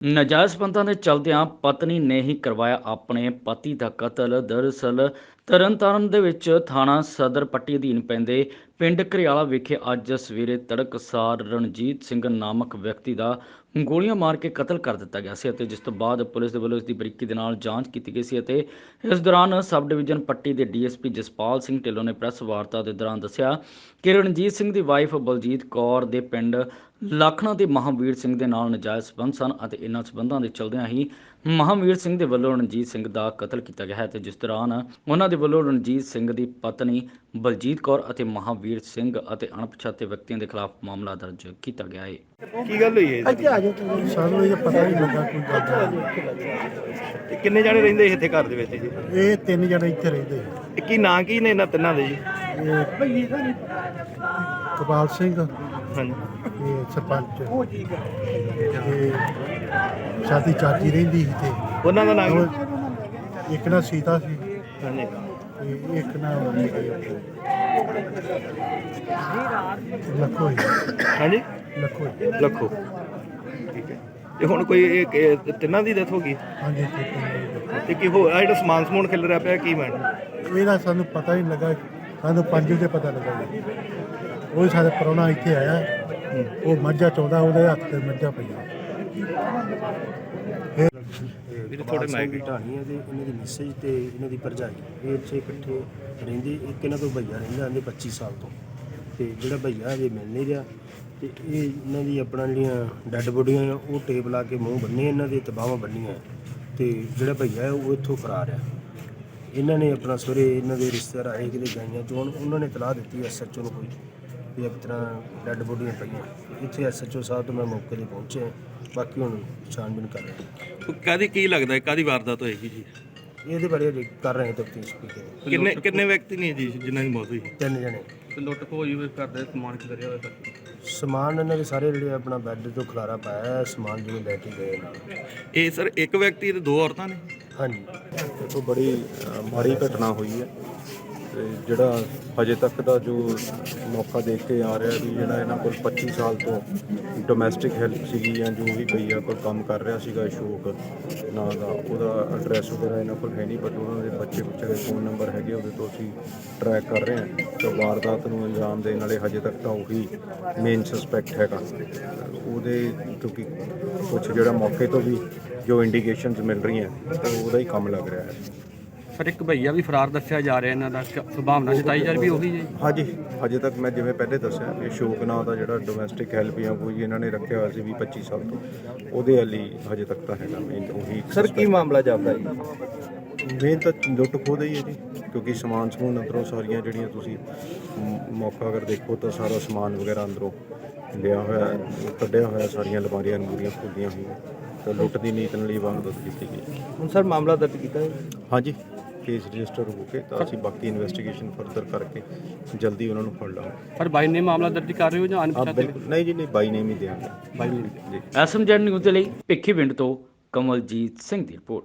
ਨਾਜਾਇਜ਼ ਸੰਬੰਧਾਂ ਦੇ ਚਲਦਿਆਂ ਪਤਨੀ ਨੇ ਹੀ ਕਰਵਾਇਆ ਆਪਣੇ ਪਤੀ ਦਾ ਕਤਲ। ਦਰਅਸਲ ਤਰਨਤਾਰਨ ਦੇ ਵਿੱਚ ਥਾਣਾ ਸਦਰ ਪੱਟੀ ਅਧੀਨ ਪੈਂਦੇ ਪਿੰਡ ਘਰਿਆਲਾ ਵਿਖੇ ਅੱਜ ਸਵੇਰੇ ਤੜਕਸਾਰ ਰਣਜੀਤ ਸਿੰਘ ਨਾਮਕ ਵਿਅਕਤੀ ਦਾ ਗੋਲੀਆਂ ਮਾਰ ਕੇ ਕਤਲ ਕਰ ਦਿੱਤਾ ਗਿਆ ਸੀ ਅਤੇ ਜਿਸ ਤੋਂ ਬਾਅਦ ਪੁਲਿਸ ਦੇ ਵੱਲੋਂ ਇਸ ਦੀ ਬਰੀਕੀ ਦੇ ਨਾਲ ਜਾਂਚ ਕੀਤੀ ਗਈ ਸੀ ਅਤੇ ਇਸ ਦੌਰਾਨ ਸਬ ਡਿਵੀਜ਼ਨ ਪੱਟੀ ਦੇ ਡੀਐਸਪੀ ਜਸਪਾਲ ਸਿੰਘ ਢਿੱਲੋਂ ਨੇ ਪ੍ਰੈਸ ਵਾਰਤਾ ਦੇ ਦੌਰਾਨ ਦੱਸਿਆ ਕਿ ਰਣਜੀਤ ਸਿੰਘ ਦੀ ਵਾਈਫ ਬਲਜੀਤ ਕੌਰ ਦੇ ਪਿੰਡ ਲੱਖਣਾ ਦੇ ਮਹਾਵੀਰ ਸਿੰਘ ਦੇ ਨਾਲ ਨਜਾਇਜ਼ ਸੰਬੰਧ ਸਨ ਅਤੇ ਇਨ੍ਹਾਂ ਸੰਬੰਧਾਂ ਦੇ ਚਲਦਿਆਂ ਹੀ ਮਹਾਵੀਰ ਸਿੰਘ ਦੇ ਵੱਲੋਂ ਰਣਜੀਤ ਸਿੰਘ ਦਾ ਕਤਲ ਕੀਤਾ ਗਿਆ ਹੈ ਤੇ ਜਿਸ ਦੌਰਾਨ ਉਹਨਾਂ ਦੇ ਵੱਲੋਂ ਰਣਜੀਤ ਸਿੰਘ ਦੀ ਪਤਨੀ ਬਲਜੀਤ ਕੌਰ ਅਤੇ ਮਹਾਵੀਰ ਸਿੰਘ ਅਤੇ ਅਣਪਛਾਤੇ ਵਿਅਕਤੀਆਂ ਦੇ ਖਿਲਾਫ ਮਾਮਲਾ ਦਰਜ ਕੀਤਾ ਗਿਆ ਹੈ। ਕੀ ਗੱਲ ਹੋਈ ਹੈ ਇੱਥੇ ਆ ਜਾਓ ਤੁਸੀਂ ਸਾਨੂੰ ਇਹ ਪਤਾ ਹੀ ਲੱਗਾ ਕੋਈ ਗੱਲ ਦਾ ਇਹ ਕਿੰਨੇ ਜਾਣੇ ਰਹਿੰਦੇ ਸੀ ਇੱਥੇ ਘਰ ਦੇ ਵਿੱਚ ਜੀ? ਇਹ ਤਿੰਨ ਜਣੇ ਇੱਥੇ ਰਹਿੰਦੇ ਇਹ ਕੀ ਨਾਂ ਕੀ ਨੇ ਇਹਨਾਂ ਤਿੰਨਾਂ ਦੇ ਜੀ? ਇਹ ਕਪਾਲ ਸਿੰਘ ਹਾਂਜੀ। ਇਹ ਸਰਪੰਚ। ਇਹ ਸਾਡੀ ਚਾਚੀ ਰਹਿੰਦੀ ਸੀ ਤੇ ਉਹਨਾਂ ਦਾ ਨਾਮ? ਉਹ ਇੱਕ ਨਾ ਸੀਤਾ ਸੀ। ਹਾਂਜੀ। ਤੇ ਇੱਕ ਨਾ ਲੱਖੋ ਹਾਂਜੀ? ਲੱਖੋ ਲੱਖੋ। ਠੀਕ ਹੈ ਤੇ ਹੁਣ ਕੋਈ ਇਹ ਇਹ ਤਿੰਨਾਂ ਦੀ ਡੈਥ ਹੋ ਗਈ? ਹਾਂਜੀ ਤੇ ਤਿੰਨ। ਤੇ ਕੀ ਹੋ ਆ ਜਿਹੜਾ ਸਮਾਨ ਸਮੂਨ ਖਿਲ ਰਿਹਾ ਪਿਆ ਕੀ ਮੈਨ ਇਹਦਾ ਸਾਨੂੰ ਪਤਾ ਹੀ ਨਹੀਂ ਲੱਗਾ। ਸਾਨੂੰ ਪੰਜ ਵਜੇ ਪਤਾ ਲੱਗਾ ਜੀ। ਉਹ ਸਾਡੇ ਪ੍ਰਾਹੁਣਾ ਇੱਥੇ ਆਇਆ। ਉਹ ਮੱਝਾਂ ਚੋਂਦਾ ਉਹਦੇ ਹੱਥ ਤੇ ਮੱਝਾਂ ਪਈਆਂ। ਵੀਰੇ ਥੋੜੇ ਮਾਈਕ ਢਾਣੀ ਹੈ ਤੇ ਇਹਨਾਂ ਦੀ ਮੈਸੇਜ ਤੇ ਇਹਨਾਂ ਦੀ ਭਰਜਾਈ। ਇਹ ਇੱਥੇ ਇਕੱਠੇ ਰਹਿੰਦੇ ਇੱਕ ਇਹਨਾਂ ਕੋਲ ਭਈਆ ਰਹਿੰਦਾ ਇਹਦੇ 25 ਸਾਲ ਤੋਂ। ਤੇ ਜਿਹੜਾ ਭਈਆ ਅਜੇ ਮਿਲ ਨਹੀਂ ਰਿਹਾ ਤੇ ਇਹ ਇਹਨਾਂ ਦੀ ਆਪਣਾ ਜਿਹੜੀਆਂ ਡੈੱਡ ਬੋਡੀਆਂ ਆ ਉਹ ਟੇਪ ਲਾ ਕੇ ਮੂੰਹ ਬੰਨੇ ਇਹਨਾਂ ਦੇ ਤੇ ਬਾਹਾਂ ਬੰਨੀਆਂ। ਤੇ ਜਿਹੜਾ ਭਈਆ ਹੈ ਉਹ ਇੱਥੋਂ ਫਰਾਰ ਆ। ਇਹਨਾਂ ਨੇ ਆਪਣਾ ਸਵੇਰੇ ਇਹਨਾਂ ਦੇ ਰਿਸ਼ਤੇਦਾਰ ਆਏ ਕਿਤੇ ਗਾਈਆਂ ਚੋਣ ਉਹਨਾਂ ਨੇ ਤਲਾਹ ਦਿੱਤੀ ਐਸਐਚਓ ਨੂੰ ਕੋਈ। ਵੀ ਇਸ ਤਰ੍ਹਾਂ ਡੈੱਡ ਬੋਡੀਆਂ ਪਈਆਂ। ਇੱਥੇ ਐਸਐਚਓ ਸਾਹਿਬ ਤੋਂ ਮੈਂ ਮੌਕੇ ਤੇ ਪਹੁੰਚੇ ਬਾਕੀ ਹੁਣ ਛਾਣਬੀਨ ਕਰ ਰਹੇ ਕਾਦੀ ਕੀ ਲੱਗਦਾ ਹੈ? ਕਾਦੀ ਵਾਰਦਾਤ ਹੋਏਗੀ ਜੀ? ਇਹਦੇ ਬਾਰੇ ਅਜੇ ਕਰ ਰਹੇ ਤਫਤੀਸ਼ ਕੀ ਕਰੇ ਕਿੰਨੇ ਕਿੰਨੇ ਵਿਅਕਤੀ ਨੇ ਜੀ ਜਿਨ੍ਹਾਂ ਦੀ ਮੌਤ ਹੋਈ? ਤਿੰਨ ਜਣੇ। ਲੁੱਟ ਖੋਈ ਹੋਈ ਕਰਦੇ ਸਮਾਨ ਖਿਲਰਿਆ ਹੋਇਆ ਸਮਾਨ ਇਹਨਾਂ ਦੇ ਸਾਰੇ ਜਿਹੜੇ ਆਪਣਾ ਬੈੱਡ ਤੋਂ ਖਲਾਰਾ ਪਾਇਆ ਹੈ, ਸਮਾਨ ਜਿਵੇਂ ਲੈ ਕੇ ਗਏ ਨਾਲ ਇਹ ਸਰ ਇੱਕ ਵਿਅਕਤੀ ਤੇ ਦੋ ਔਰਤਾਂ ਨੇ? ਹਾਂਜੀ। ਦੇਖੋ ਬੜੀ ਅ, ਮਾੜੀ ਘਟਨਾ ਹੋਈ ਹੈ। ਤੇ ਜਿਹੜਾ ਹਜੇ ਤੱਕ ਦਾ ਜੋ ਮੌਕਾ ਦੇਖ ਕੇ ਆ ਰਿਹਾ ਵੀ ਜਿਹੜਾ ਇਹਨਾਂ ਕੋਲ 25 ਸਾਲ ਤੋਂ ਡੋਮੈਸਟਿਕ ਹੈਲਪ ਸੀਗੀ ਜਾਂ ਜੋ ਵੀ ਭਈਆ ਕੋਲ ਕੰਮ ਕਰ ਰਿਹਾ ਸੀਗਾ ਅਸ਼ੋਕ ਨਾਂ ਦਾ, ਉਹਦਾ ਐਡਰੈਸ ਵਗੈਰਾ ਇਹਨਾਂ ਕੋਲ ਹੈ ਨਹੀਂ ਬਟ ਉਹਨਾਂ ਦੇ ਬੱਚੇ ਬੱਚੇ ਦੇ ਫੋਨ ਨੰਬਰ ਹੈਗੇ, ਉਹਦੇ ਤੋਂ ਅਸੀਂ ਟਰੈਕ ਕਰ ਰਹੇ ਹਾਂ। ਤੇ ਵਾਰਦਾਤ ਨੂੰ ਅੰਜਾਮ ਦੇਣ ਵਾਲੇ ਹਜੇ ਤੱਕ ਤਾਂ ਉਹੀ ਮੇਨ ਸਸਪੈਕਟ ਹੈਗਾ। ਉਹਦੇ ਕਿਉਂਕਿ ਕੁਝ ਜਿਹੜਾ ਮੌਕੇ ਤੋਂ ਵੀ ਜੋ ਇੰਡੀਕੇਸ਼ਨਸ ਮਿਲ ਰਹੀਆਂ, ਤਾਂ ਉਹਦਾ ਹੀ ਕੰਮ ਲੱਗ ਰਿਹਾ ਹੈ। ਪਰ ਇੱਕ ਭਈਆ ਵੀ ਫਰਾਰ ਦੱਸਿਆ ਜਾ ਰਿਹਾ ਇਹਨਾਂ ਦਾ ਕ- ਸੰਭਾਵਨਾ ਜਤਾਈ ਜਾ ਰਹੀ ਵੀ ਉਹੀ ਜੀ। ਹਾਂਜੀ ਹਜੇ ਤੱਕ ਮੈਂ ਜਿਵੇਂ ਪਹਿਲੇ ਦੱਸਿਆ ਵੀ ਅਸ਼ੋਕ ਨਾਂ ਦਾ ਜਿਹੜਾ ਡੋਮੈਸਟਿਕ ਹੈਲਪ ਜਾਂ ਕੋਈ ਇਹਨਾਂ ਨੇ ਰੱਖਿਆ ਹੋਇਆ ਸੀ ਵੀ 25 ਸਾਲ ਤੋਂ ਉਹਦੇ ਵਾਲੀ ਹਜੇ ਤੱਕ ਤਾਂ ਹੈਗਾ ਮੇਨ ਉਹੀ ਸਰ ਕੀ ਮਾਮਲਾ ਜਾਪਦਾ ਜੀ? ਮੇਨ ਤਾਂ ਲੁੱਟ ਖੋਹ ਹੀ ਹੈ ਜੀ ਕਿਉਂਕਿ ਸਮਾਨ ਸਮੂਨ ਅੰਦਰੋਂ ਸਾਰੀਆਂ ਜਿਹੜੀਆਂ ਤੁਸੀਂ ਮ- ਮੌਕਾ ਅਗਰ ਦੇਖੋ ਤਾਂ ਸਾਰਾ ਸਮਾਨ ਵਗੈਰਾ ਅੰਦਰੋਂ ਲਿਆ ਹੋਇਆ ਹੈ, ਕੱਢਿਆ ਹੋਇਆ ਸਾਰੀਆਂ ਅਲਮਾਰੀਆਂ ਅਲਮੂਰੀਆਂ ਖੋਲੀਆਂ ਹੋਈਆਂ ਤਾਂ ਲੁੱਟ ਦੀ ਨੀਤ ਨਾਲ ਹੀ ਵਾਰਦਾਤ ਕੀਤੀ ਗਈ। ਹੁਣ ਸਰ ਮਾਮਲਾ ਦਰਜ ਕੀਤਾ ਹੈ ਹਾਂਜੀ। ਕੇਸ ਰਜਿਸਟਰ ਹੋ ਕੇ ਤਾਂ ਅਸੀਂ ਬਾਕੀ ਇਨਵੈਸਟੀਗੇਸ਼ਨ ਫਰਦਰ ਕਰਕੇ ਜਲਦੀ ਉਹਨਾਂ ਨੂੰ ਫੜ ਲਵਾਂਗੇ ਪਰ ਬਾਈ ਨੇ ਮਾਮਲਾ ਦਰਜ ਕਰ ਰਹੇ ਹੋ ਜਾਂ ਆਪ ਅਣਪਛਾਤੇ? ਬਿਲਕੁਲ ਨਹੀਂ ਜੀ ਨਹੀਂ ਬਾਈ ਨੇਮ ਹੀ ਦੇਵਾਂਗੇ ਬਾਈ ਨੇ ਜੀ। ਐਸਐਮਜੈਡ ਨਿਊਜ਼ ਦੇ ਲਈ ਭਿੱਖੀਵਿੰਡ ਤੋਂ ਕਮਲਜੀਤ ਸਿੰਘ ਦੀ ਰਿਪੋਰਟ।